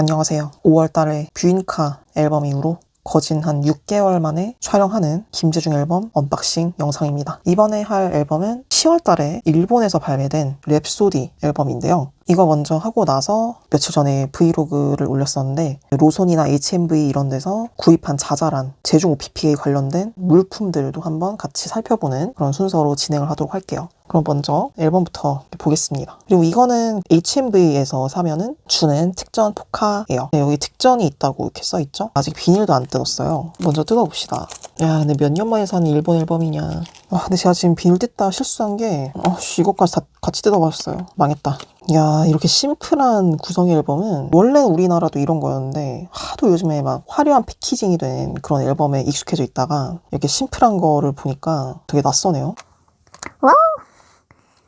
안녕하세요. 5월 달에 뷰인카 앨범 이후로 거진 한 6개월 만에 촬영하는 김재중 앨범 언박싱 영상입니다. 이번에 할 앨범은 10월 달에 일본에서 발매된 랩소디 앨범인데요. 이거 먼저 하고 나서 며칠 전에 브이로그를 올렸었는데 로손이나 HMV 이런 데서 구입한 자잘한 제중 OPP에 관련된 물품들도 한번 같이 살펴보는 그런 순서로 진행을 하도록 할게요. 그럼 먼저 앨범부터 보겠습니다. 그리고 이거는 HMV에서 사면은 주는 특전 포카예요. 네, 여기 특전이 있다고 이렇게 써있죠? 아직 비닐도 안 뜯었어요. 먼저 뜯어봅시다. 야, 근데 몇 년 만에 사는 일본 앨범이냐. 아, 근데 제가 지금 비닐 뜯다 실수한 게, 아, 씨, 이것까지 다 같이 뜯어봤어요. 망했다. 야, 이렇게 심플한 구성의 앨범은 원래 우리나라도 이런 거였는데 하도 요즘에 막 화려한 패키징이 된 그런 앨범에 익숙해져 있다가 이렇게 심플한 거를 보니까 되게 낯서네요.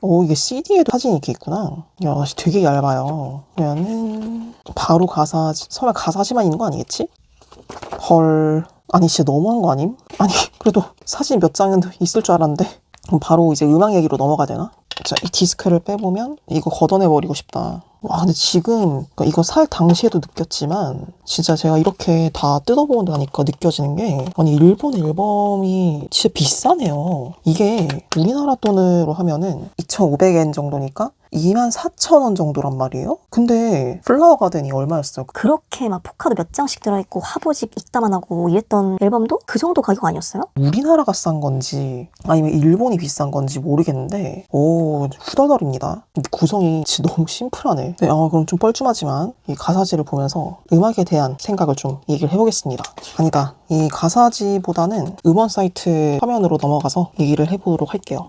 오, 이게 CD에도 사진이 이렇게 있구나. 야, 씨, 되게 얇아요. 그러면은 바로 가사, 설마 가사지만 있는 거 아니겠지? 헐. 아니, 진짜 너무한 거 아님? 아니, 그래도 사진 몇 장은 있을 줄 알았는데. 그럼 바로 이제 음악 얘기로 넘어가야 되나? 자, 이 디스크를 빼보면 이거 걷어내버리고 싶다. 와, 근데 지금 그러니까 이거 살 당시에도 느꼈지만 진짜 제가 이렇게 다 뜯어보고 나니까 느껴지는 게 아니 일본 앨범이 진짜 비싸네요. 이게 우리나라 돈으로 하면은 2,500엔 정도니까 24,000원 정도란 말이에요? 근데 플라워 가든이 얼마였어요? 그렇게 막 포카도 몇 장씩 들어있고 화보집 이따만 하고 이랬던 앨범도 그 정도 가격 아니었어요? 우리나라가 싼 건지 아니면 일본이 비싼 건지 모르겠는데 오 후덜덜입니다. 구성이 진짜 너무 심플하네. 네, 아, 그럼 좀 뻘쭘하지만 이 가사지를 보면서 음악에 대한 생각을 좀 얘기를 해보겠습니다. 아니다. 이 가사지보다는 음원 사이트 화면으로 넘어가서 얘기를 해보도록 할게요.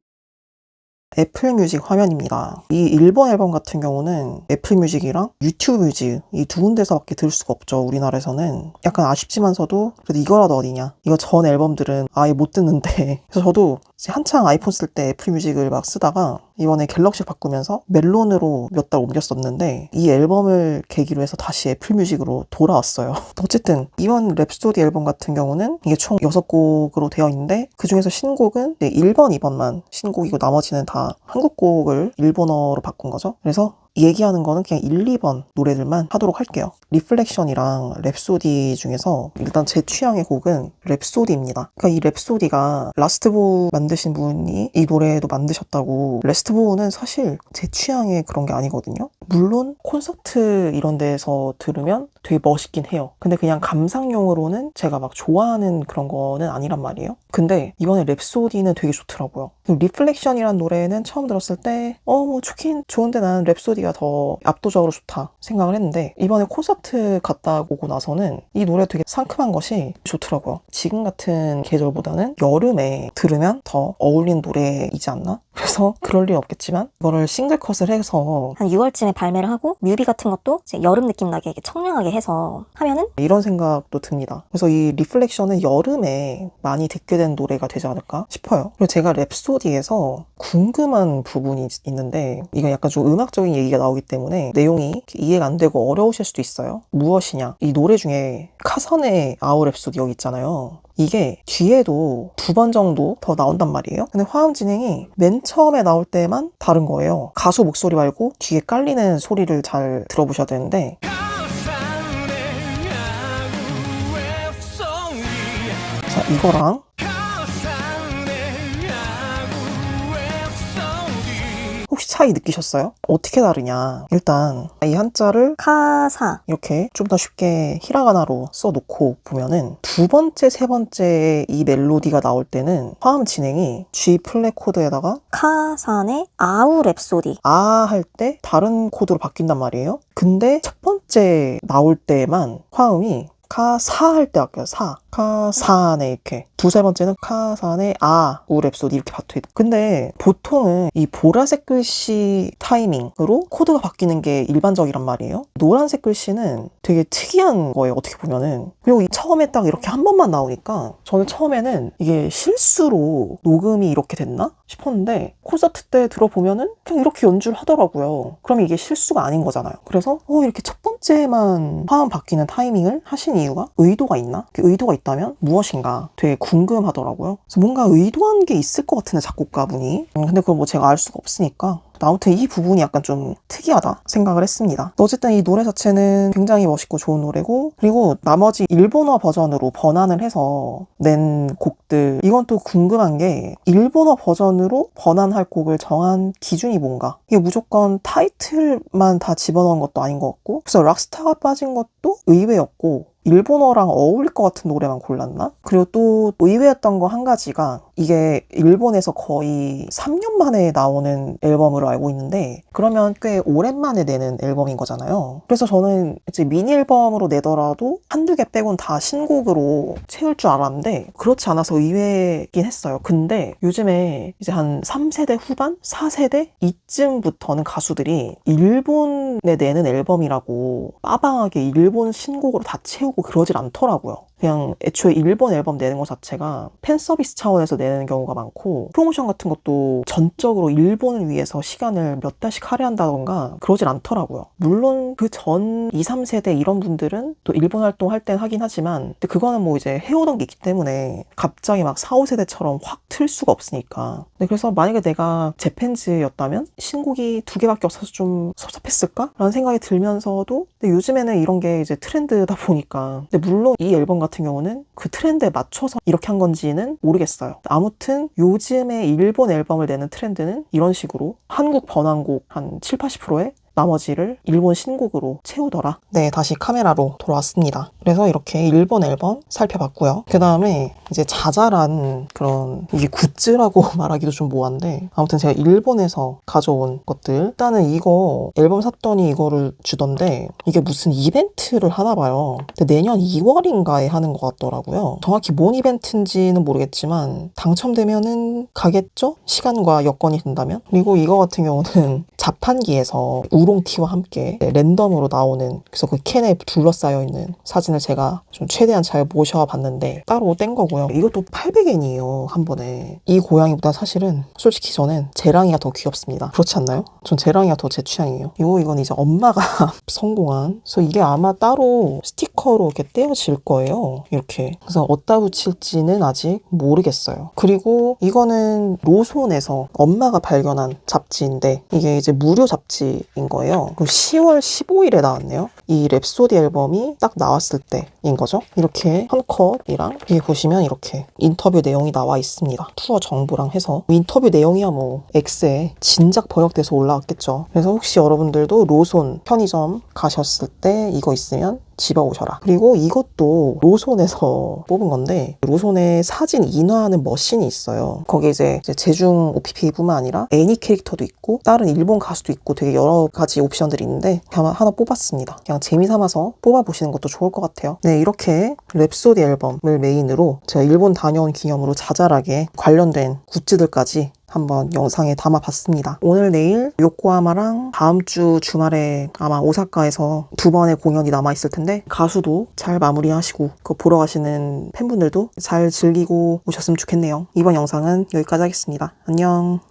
애플 뮤직 화면입니다. 이 일본 앨범 같은 경우는 애플 뮤직이랑 유튜브 뮤직 이 두 군데서밖에 들을 수가 없죠. 우리나라에서는 약간 아쉽지만서도 그래도 이거라도 어디냐. 이거 전 앨범들은 아예 못 듣는데 그래서 저도 한창 아이폰 쓸 때 애플 뮤직을 막 쓰다가 이번에 갤럭시 바꾸면서 멜론으로 몇 달 옮겼었는데 이 앨범을 계기로 해서 다시 애플 뮤직으로 돌아왔어요. 어쨌든 이번 랩스토디 앨범 같은 경우는 이게 총 6곡으로 되어 있는데 그 중에서 신곡은 1번, 2번만 신곡이고 나머지는 다 한국 곡을 일본어로 바꾼 거죠. 그래서 얘기하는 거는 그냥 1, 2번 노래들만 하도록 할게요. 리플렉션이랑 랩소디 중에서 일단 제 취향의 곡은 랩소디입니다. 그러니까 이 랩소디가 라스트보 만드신 분이 이 노래도 만드셨다고 레스트보는 사실 제 취향의 그런 게 아니거든요. 물론 콘서트 이런 데서 들으면 되게 멋있긴 해요. 근데 그냥 감상용으로는 제가 막 좋아하는 그런 거는 아니란 말이에요. 근데 이번에 랩소디는 되게 좋더라고요. 리플렉션이란 노래는 처음 들었을 때, 어, 뭐 좋긴 좋은데 나는 랩소디가 더 압도적으로 좋다 생각을 했는데, 이번에 콘서트 갔다 오고 나서는 이 노래 되게 상큼한 것이 좋더라고요. 지금 같은 계절보다는 여름에 들으면 더 어울리는 노래이지 않나? 그래서 그럴 리 없겠지만, 이거를 싱글컷을 해서 한 6월쯤에 발매를 하고 뮤비 같은 것도 이제 여름 느낌 나게 이렇게 청량하게 해서 하면은 이런 생각도 듭니다. 그래서 이 리플렉션은 여름에 많이 듣게 된 노래가 되지 않을까 싶어요. 그리고 제가 랩소디에서 궁금한 부분이 있는데 이건 약간 좀 음악적인 얘기가 나오기 때문에 내용이 이해가 안 되고 어려우실 수도 있어요. 무엇이냐? 이 노래 중에 카선의 아우 랩소디 여기 있잖아요. 이게 뒤에도 두 번 정도 더 나온단 말이에요. 근데 화음 진행이 맨 처음에 나올 때만 다른 거예요. 가수 목소리 말고 뒤에 깔리는 소리를 잘 들어보셔야 되는데 자, 이거랑 차이 느끼셨어요? 어떻게 다르냐? 일단 이 한자를 카사 이렇게 좀 더 쉽게 히라가나로 써놓고 보면은 두 번째, 세 번째 이 멜로디가 나올 때는 화음 진행이 G 플랫 코드에다가 카산의 아우 랩소디 아 할 때 다른 코드로 바뀐단 말이에요. 근데 첫 번째 나올 때만 화음이 카사 할 때 아껴요. 사. 카사네 이렇게. 두세 번째는 카사네 아 우랩소디 이렇게 박혀 있다. 근데 보통은 이 보라색 글씨 타이밍으로 코드가 바뀌는 게 일반적이란 말이에요. 노란색 글씨는 되게 특이한 거예요. 어떻게 보면은. 그리고 이 처음에 딱 이렇게 한 번만 나오니까 저는 처음에는 이게 실수로 녹음이 이렇게 됐나 싶었는데 콘서트 때 들어보면은 그냥 이렇게 연주를 하더라고요. 그럼 이게 실수가 아닌 거잖아요. 그래서 어 이렇게 첫 번째만 화음 바뀌는 타이밍을 하신 이유가 의도가 있나? 그 의도가 있 다면 무엇인가 되게 궁금하더라고요. 그래서 뭔가 의도한 게 있을 것 같은데 작곡가분이. 음, 근데 그걸 뭐 제가 알 수가 없으니까. 아무튼 이 부분이 약간 좀 특이하다 생각을 했습니다. 어쨌든 이 노래 자체는 굉장히 멋있고 좋은 노래고 그리고 나머지 일본어 버전으로 번안을 해서 낸 곡들 이건 또 궁금한 게 일본어 버전으로 번안할 곡을 정한 기준이 뭔가 이게 무조건 타이틀만 다 집어넣은 것도 아닌 것 같고 그래서 락스타가 빠진 것도 의외였고 일본어랑 어울릴 것 같은 노래만 골랐나? 그리고 또 의외였던 거 한 가지가 이게 일본에서 거의 3년 만에 나오는 앨범으로 알고 있는데 그러면 꽤 오랜만에 내는 앨범인 거잖아요. 그래서 저는 이제 미니 앨범으로 내더라도 한두 개 빼곤 다 신곡으로 채울 줄 알았는데 그렇지 않아서 의외긴 했어요. 근데 요즘에 이제 한 3세대 후반? 4세대? 이쯤부터는 가수들이 일본에 내는 앨범이라고 빠방하게 일본 신곡으로 다 채우고 그러질 않더라고요. 그냥 애초에 일본 앨범 내는 것 자체가 팬 서비스 차원에서 내는 경우가 많고 프로모션 같은 것도 전적으로 일본을 위해서 시간을 몇 달씩 할애한다던가 그러질 않더라고요. 물론 그 전 2, 3세대 이런 분들은 또 일본 활동할 땐 하긴 하지만 근데 그거는 뭐 이제 해오던 게 있기 때문에 갑자기 막 4, 5세대처럼 확 틀 수가 없으니까. 근데 그래서 만약에 내가 재팬즈였다면 신곡이 두 개밖에 없어서 좀 섭섭했을까? 라는 생각이 들면서도 근데 요즘에는 이런 게 이제 트렌드다 보니까 근데 물론 이 앨범 같은 경우는 그 트렌드에 맞춰서 이렇게 한 건지는 모르겠어요. 아무튼 요즘에 일본 앨범을 내는 트렌드는 이런 식으로 한국 번안곡 한 7, 80%에 나머지를 일본 신곡으로 채우더라. 네, 다시 카메라로 돌아왔습니다. 그래서 이렇게 일본 앨범 살펴봤고요. 그 다음에 이제 자잘한 그런 이게 굿즈라고 말하기도 좀 뭐한데 아무튼 제가 일본에서 가져온 것들 일단은 이거 앨범 샀더니 이거를 주던데 이게 무슨 이벤트를 하나 봐요. 근데 내년 2월인가에 하는 것 같더라고요. 정확히 뭔 이벤트인지는 모르겠지만 당첨되면은 가겠죠? 시간과 여건이 된다면. 그리고 이거 같은 경우는 자판기에서 우 롱티와 함께 랜덤으로 나오는 그래서 그 캔에 둘러싸여 있는 사진을 제가 좀 최대한 잘 모셔봤는데 따로 뗀 거고요. 이것도 800엔이에요 한 번에. 이 고양이보다 사실은 솔직히 저는 제랑이가 더 귀엽습니다. 그렇지 않나요? 전 제랑이가 더 제 취향이에요. 이거 이건 이제 엄마가 성공한. 그래서 이게 아마 따로 스티커로 이렇게 떼어질 거예요. 이렇게. 그래서 어디다 붙일지는 아직 모르겠어요. 그리고 이거는 로손에서 엄마가 발견한 잡지인데 이게 이제 무료 잡지인 거예요. 그리고 10월 15일에 나왔네요. 이 랩소디 앨범이 딱 나왔을 때인 거죠. 이렇게 한 컷이랑 여기 보시면 이렇게 인터뷰 내용이 나와 있습니다. 투어 정보랑 해서 인터뷰 내용이야 뭐 X에 진작 번역돼서 올라왔겠죠. 그래서 혹시 여러분들도 로손 편의점 가셨을 때 이거 있으면 집어오셔라. 그리고 이것도 로손에서 뽑은 건데 로손에 사진 인화하는 머신이 있어요. 거기 이제 이제 제중 OPP뿐만 아니라 애니 캐릭터도 있고 다른 일본 가수도 있고 되게 여러 가지 옵션들이 있는데 하나, 하나 뽑았습니다. 그냥 재미 삼아서 뽑아보시는 것도 좋을 것 같아요. 네 이렇게 랩소디 앨범을 메인으로 제가 일본 다녀온 기념으로 자잘하게 관련된 굿즈들까지 한번 영상에 담아봤습니다. 오늘 내일 요코하마랑 다음 주 주말에 아마 오사카에서 두 번의 공연이 남아있을 텐데 가수도 잘 마무리하시고 그거 보러 가시는 팬분들도 잘 즐기고 오셨으면 좋겠네요. 이번 영상은 여기까지 하겠습니다. 안녕.